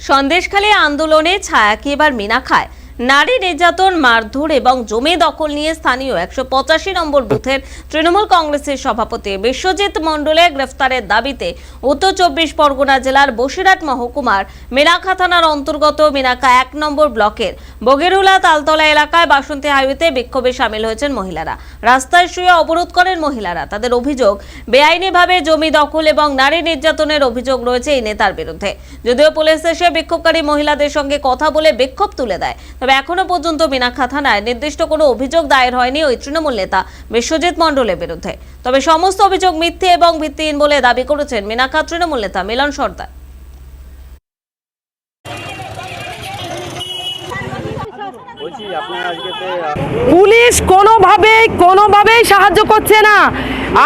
সন্দেশখালী আন্দোলনে ছায়া কি এবার মিনা খায় নারী নির্যাতন, মারধর এবং জমি দখল নিয়ে স্থানীয় একশো পঁচাশি নম্বর বুথের তৃণমূল কংগ্রেসের সভাপতি বিশ্বজিৎ মণ্ডলে গ্রেফতারের দাবিতে উত্তর চব্বিশ পরগনা জেলার বসিরহাট মহকুমার মিনাখা থানার অন্তর্গত মিনাখা এক নম্বর ব্লকের বগেরুলা তালতলা এলাকায় বাসন্তী হাইওয়েতে বিক্ষোভে সামিল হয়েছেন মহিলারা। রাস্তায় শুয়ে অবরোধ করেন মহিলারা। তাদের অভিযোগ, বেআইনিভাবে জমি দখল এবং নারী নির্যাতনের অভিযোগ রয়েছে এই নেতার বিরুদ্ধে। যদিও পুলিশ এসে বিক্ষোভকারী মহিলাদের সঙ্গে কথা বলে বিক্ষোভ তুলে দেয়, তবে এখনও পর্যন্ত মিনাখা থানায় নির্দিষ্ট কোনো অভিযোগ দায়ের হয়নি ওই তৃণমূল নেতা বিশ্বজিৎ মণ্ডলের বিরুদ্ধে। তবে সমস্ত অভিযোগ মিথ্যে এবং ভিত্তিহীন বলে দাবি করেছেন মিনাখা তৃণমূল নেতা মিলন সর্দার। পুলিশ কোনোভাবেই কোনোভাবেই সাহায্য করছে না।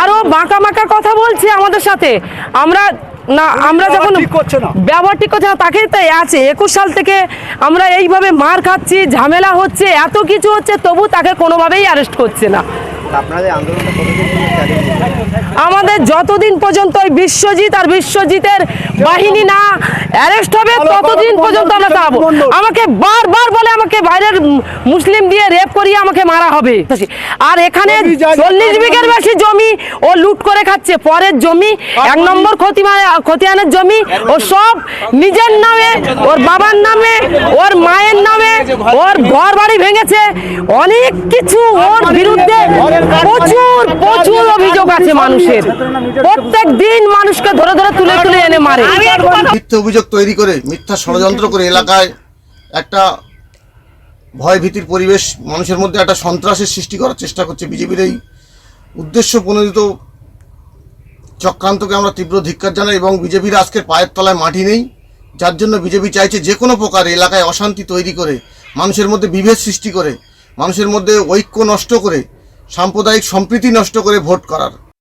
আরও বাঁকা বাঁকা কথা বলছে আমাদের সাথে। আমরা না আমরা যখন। ব্যবহার ঠিক করছে না। তাকেই তাই আছে। একুশ সাল থেকে আমরা এইভাবে মার খাচ্ছি ঝামেলা হচ্ছে এত কিছু হচ্ছে তবু তাকে কোনোভাবেই অ্যারেস্ট করছে না। আপনাদের আন্দোলনটা আমাদের যতদিন পর্যন্ত ওই বিশ্বজিৎ আর বিশ্বজিতের বাহিনী না অ্যারেস্ট হবে ততদিন পর্যন্ত আমরা মন্ডল, আমাকে বারবার বলে আমাকে বাইরের মুসলিম দিয়ে রেপ করিয়ে আমাকে মারা হবে। আর এখানে চল্লিশ বিঘের বেশি জমি ও লুট করে খাচ্ছে পরের জমি এক নম্বর খতিয়ানের জমি ও সব নিজের নামে ওর বাবার নামে ওর মায়ের নামে ওর ঘর বাড়ি ভেঙেছে। অনেক কিছু ওর বিরুদ্ধে প্রচুর প্রচুর অভিযোগ আছে মানুষের। প্রত্যেক দিন মানুষকে ধরে ধরে তুলে তুলে এনে মারে। মিথ্যে অভিযোগ তৈরি করে মিথ্যা ষড়যন্ত্র করে এলাকায় একটা ভয় ভীতির পরিবেশ মানুষের মধ্যে একটা সন্ত্রাসের সৃষ্টি করার চেষ্টা করছে বিজেপির এই উদ্দেশ্য প্রণোদিত চক্রান্তকে আমরা তীব্র ধিক্কার জানাই এবং বিজেপির আজকের পায়ের তলায় মাটি নেই যার জন্য বিজেপি চাইছে যে কোনো প্রকার এলাকায় অশান্তি তৈরি করে মানুষের মধ্যে বিভেদ সৃষ্টি করে মানুষের মধ্যে ঐক্য নষ্ট করে সাম্প্রদায়িক সম্প্রীতি নষ্ট করে ভোট করার।